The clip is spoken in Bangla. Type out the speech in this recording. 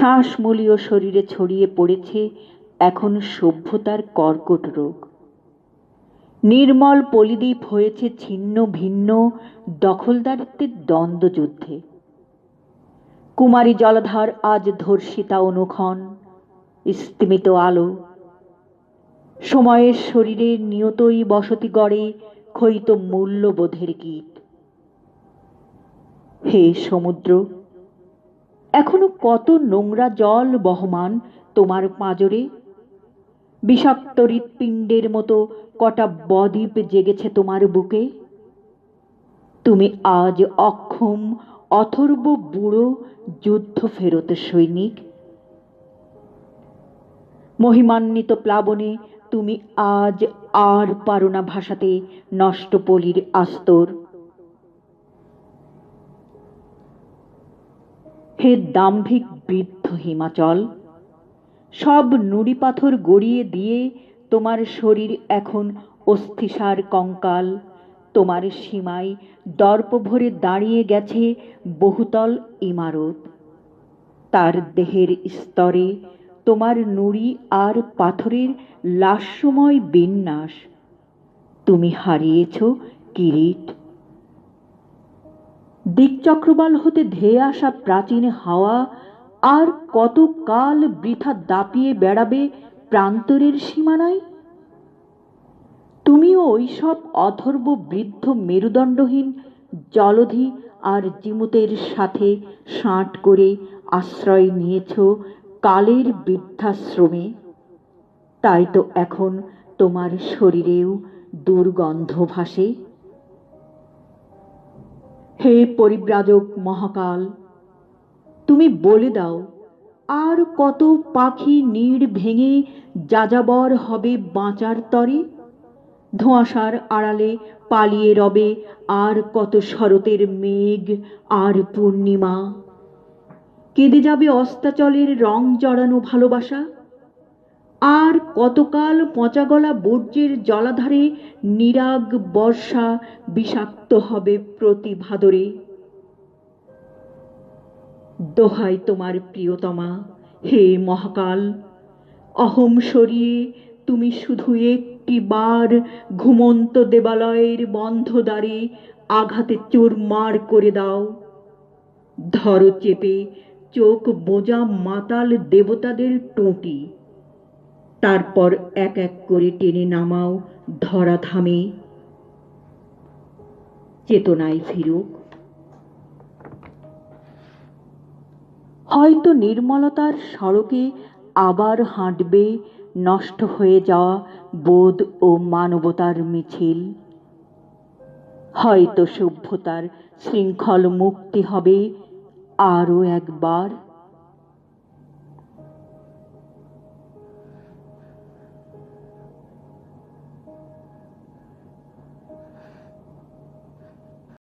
শ্বাসমূলীয় শরীরে ছড়িয়ে পড়েছে এখন সভ্যতার কর্কট রোগ। নির্মল পলিদ্বীপ হয়েছে ছিন্ন ভিন্ন দখলদারিত্বের দ্বন্দ্বযুদ্ধে কুমারী জলধার আজ ধর্ষিতা অনুক্ষণ, স্তিমিত আলো। সময়ের শরীরে নিয়তই বসতি গড়ে ক্ষয়িত মূল্যবোধের গীত। হে সমুদ্র এখনও কত নোংরা জল বহমান তোমার পাঁজরে? বিষাক্ত হৃৎপিণ্ডের মতো কটা বদ্বীপ জেগেছে তোমার বুকে? তুমি আজ অক্ষম, অথর্ব, বুড়ো, যুদ্ধ ফেরত সৈনিক। মহিমান্বিত প্লাবনে তুমি আজ আর পারো না ভাসাতে নষ্ট পলির আস্তর। হে দাম্ভিক বৃদ্ধ হিমাচল, সব নুড়ি পাথর গড়িয়ে দিয়ে তোমার শরীর এখন অস্থিসার কঙ্কাল। তোমার সীমায় দর্প ভরে দাঁড়িয়ে গেছে বহুতল ইমারত। তার দেহের স্তরে তোমার নুড়ি আর পাথরের লাস্যময় বিন্যাস। তুমি হারিয়েছ কিরিট। দিকচক্রবাল হতে ধেয়ে আসা প্রাচীন হাওয়া আর কত কাল বৃথা দাপিয়ে বেড়াবে প্রান্তরের সীমানায়? তুমিও ওইসব অথর্ব বৃদ্ধ মেরুদণ্ডহীন জলধি আর জিমুতের সাথে সাঁট করে আশ্রয় নিয়েছ কালের বৃদ্ধাশ্রমে। তাই তো এখন তোমার শরীরেও দুর্গন্ধ ভাসে। হে পরিব্রাজক মহাকাল, তুমি বলে দাও, আর কত পাখি নীড় ভেঙে যাযাবর হবে বাঁচার তরে? ধোঁয়াশার আড়ালে পালিয়ে রবে আর কত শরতের মেঘ আর পূর্ণিমা? কেঁদে যাবে অস্তাচলের রং জড়ানো ভালোবাসা? আর কতকাল পচাগলা বর্জ্যের জলাধারে নিরাগ বর্ষা বিষাক্ত হবে প্রতি ভাদরে দোহাই তোমার প্রিয়তমা, হে মহাকাল। অহম সরিয়ে তুমি শুধু একটি বার ঘুমন্ত দেবালয়ের বন্ধ দ্বারে আঘাতে চুরমার করে দাও। ধরো চেপে চোখ বোজা মাতাল দেবতাদের টোঁটি। তারপর এক এক করে টেনে নামাও, ধরা থামে। চেতনায় ফিরুক। হয়তো নির্মলতার সড়কে আবার হাঁটবে, নষ্ট হয়ে যাওয়া বোধ ও মানবতার মিছিল। হয়তো সভ্যতার শৃঙ্খল মুক্তি হবে আরও একবার।